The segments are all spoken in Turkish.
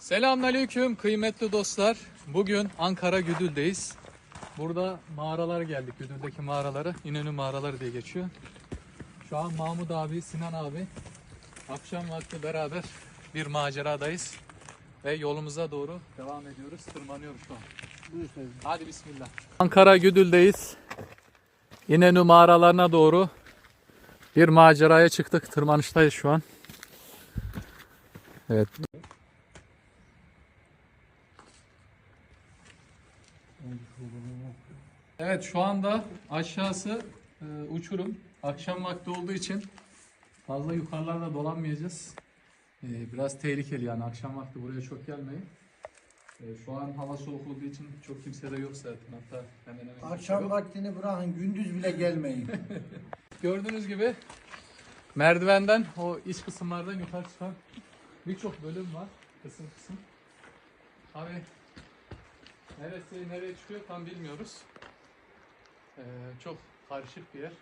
Selamünaleyküm kıymetli dostlar. Bugün Ankara Güdül'deyiz. Burada mağaralar geldik. Güdül'deki mağaraları. İnönü mağaraları diye geçiyor. Şu an Mahmut abi, Sinan abi akşam vakti beraber bir maceradayız. Ve yolumuza doğru devam ediyoruz. Tırmanıyoruz şu an. Hadi bismillah. Ankara Güdül'deyiz. İnönü mağaralarına doğru bir maceraya çıktık. Tırmanıştayız şu an. Evet. Evet şu anda aşağısı e, uçurum. Akşam vakti olduğu için fazla yukarılarda dolanmayacağız. E, biraz tehlikeli yani akşam vakti buraya çok gelmeyin. E, şu an hava soğuk olduğu için çok kimse de yok zaten. Hatta hemen hemen Akşam yok. vaktini bırakın gündüz bile gelmeyin. Gördüğünüz gibi merdivenden o iç kısımlardan yukarı çıkan birçok bölüm var. Kısım kısım. Abi neresi nereye çıkıyor tam bilmiyoruz. Ee, çok karışık bir yer.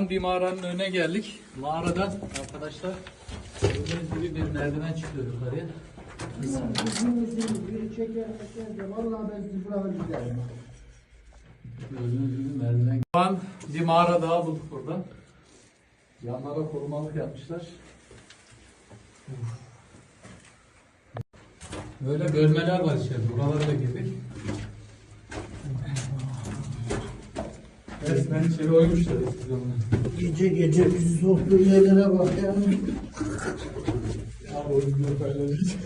Bir mağaranın önüne geldik. Mağarada arkadaşlar gördüğünüz gibi bir merdiven çıkıyor yukarıya. Gördüğünüz gibi merdiven. Şu an bir mağara daha bulduk burada. Yanlara korumalık yapmışlar. Böyle bölmeler var içeride. Buralara da girdik. Resmen içeri oymuşlar eskiden. Gece gece bizi soktuğu yerlere bak ya. Ya o video paylaşacağım.